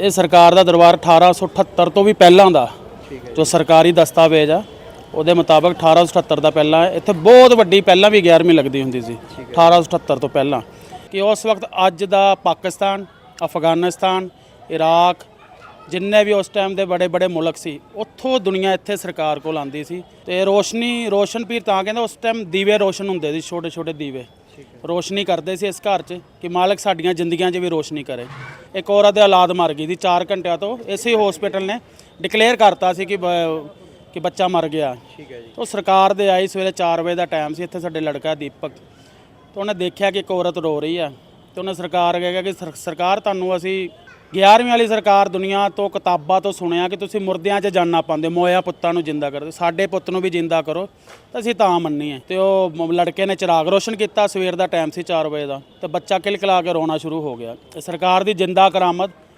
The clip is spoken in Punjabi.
ਇਹ ਸਰਕਾਰ ਦਾ ਦਰਬਾਰ 1878 ਤੋਂ ਵੀ ਪਹਿਲਾਂ ਦਾ ਜੋ। ਸਰਕਾਰੀ ਦਸਤਾਵੇਜ਼ ਆ ਉਹਦੇ ਮੁਤਾਬਕ 1878 ਦਾ ਪਹਿਲਾਂ। ਇੱਥੇ ਬਹੁਤ ਵੱਡੀ ਪਹਿਲਾਂ ਵੀ 11ਵੀਂ ਲੱਗਦੀ ਹੁੰਦੀ ਸੀ 1878 ਤੋਂ ਪਹਿਲਾਂ। ਕਿ ਉਸ ਵਕਤ ਅੱਜ ਦਾ ਪਾਕਿਸਤਾਨ ਅਫਗਾਨਿਸਤਾਨ ਇਰਾਕ ਜਿੰਨੇ ਵੀ ਉਸ ਟਾਈਮ ਦੇ ਬੜੇ ਬੜੇ ਮੁਲਕ ਸੀ ਉੱਥੋਂ ਦੁਨੀਆ ਇੱਥੇ ਸਰਕਾਰ ਕੋਲ ਆਂਦੀ ਸੀ। ਤੇ ਰੋਸ਼ਨੀ ਰੋਸ਼ਨ ਪੀਰ ਤਾਂ ਕਹਿੰਦਾ ਉਸ ਟਾਈਮ ਦੀਵੇ ਰੋਸ਼ਨ ਹੁੰਦੇ ਸੀ ਛੋਟੇ ਛੋਟੇ ਦੀਵੇ। ਰੋਸ਼ਨੀ ਕਰਦੇ ਸੀ ਇਸ ਘਰ 'ਚ ਕਿ ਮਾਲਕ ਸਾਡੀਆਂ ਜ਼ਿੰਦਗੀਆਂ 'ਚ ਵੀ ਰੋਸ਼ਨੀ ਕਰੇ। ਇੱਕ ਔਰਤ ਦੇ ਔਲਾਦ ਮਰ ਗਈ ਸੀ 4 ਘੰਟਿਆਂ ਤੋਂ ਇਸੇ ਹਸਪੀਟਲ ਨੇ ਡਿਕਲੇਅਰ ਕਰਤਾ ਸੀ ਕਿ ਕਿ ਬੱਚਾ ਮਰ ਗਿਆ। ਠੀਕ ਹੈ ਜੀ। ਉਹ ਸਰਕਾਰ ਦੇ ਆਈ ਸਵੇਰੇ 4 ਵਜੇ ਦਾ ਟਾਈਮ ਸੀ ਇੱਥੇ ਸਾਡੇ ਲੜਕਾ ਦੀਪਕ। ਤੇ ਉਹਨੇ ਦੇਖਿਆ ਕਿ ਇੱਕ ਔਰਤ ਰੋ ਰਹੀ ਆ। ਤੇ ਉਹਨੇ ਸਰਕਾਰ ਕਿਹਾ ਕਿ ਸਰ- ਸਰਕਾਰ ਤੁਹਾਨੂੰ ਅਸੀਂ 11ਵੀਂ ਵਾਲੀ ਸਰਕਾਰ ਦੁਨੀਆ ਤੋਂ ਕਿਤਾਬਾਂ ਤੋਂ ਸੁਣਿਆ ਕਿ ਤੁਸੀਂ ਮੁਰਦਿਆਂ 'ਚ ਜਾਨਾਂ ਪਾਉਂਦੇ, ਮੋਇਆ ਪੁੱਤਾਂ ਨੂੰ ਜਿੰਦਾ ਕਰਦੇ, ਸਾਡੇ ਪੁੱਤ ਨੂੰ ਵੀ ਜਿੰਦਾ ਕਰੋ, ਤਾਂ ਅਸੀਂ ਤਾਂ ਮੰਨੀ ਹੈ ਤੇ ਉਹ ਮ- ਲੜਕੇ ਨੇ ਚਿਰਾਗ ਰੋਸ਼ਨ ਕੀਤਾ ਸਵੇਰ ਦਾ ਟਾਈਮ ਸੀ 4 ਵਜੇ ਦਾ, ਤੇ ਬੱਚਾ ਕਿਲਕਲਾ ਕੇ ਰੋਣਾ ਸ਼ੁਰੂ ਹੋ ਗਿਆ। ਤੇ ਸਰਕਾਰ ਦੀ ਜਿੰਦਾ ਕਰਾਮਤ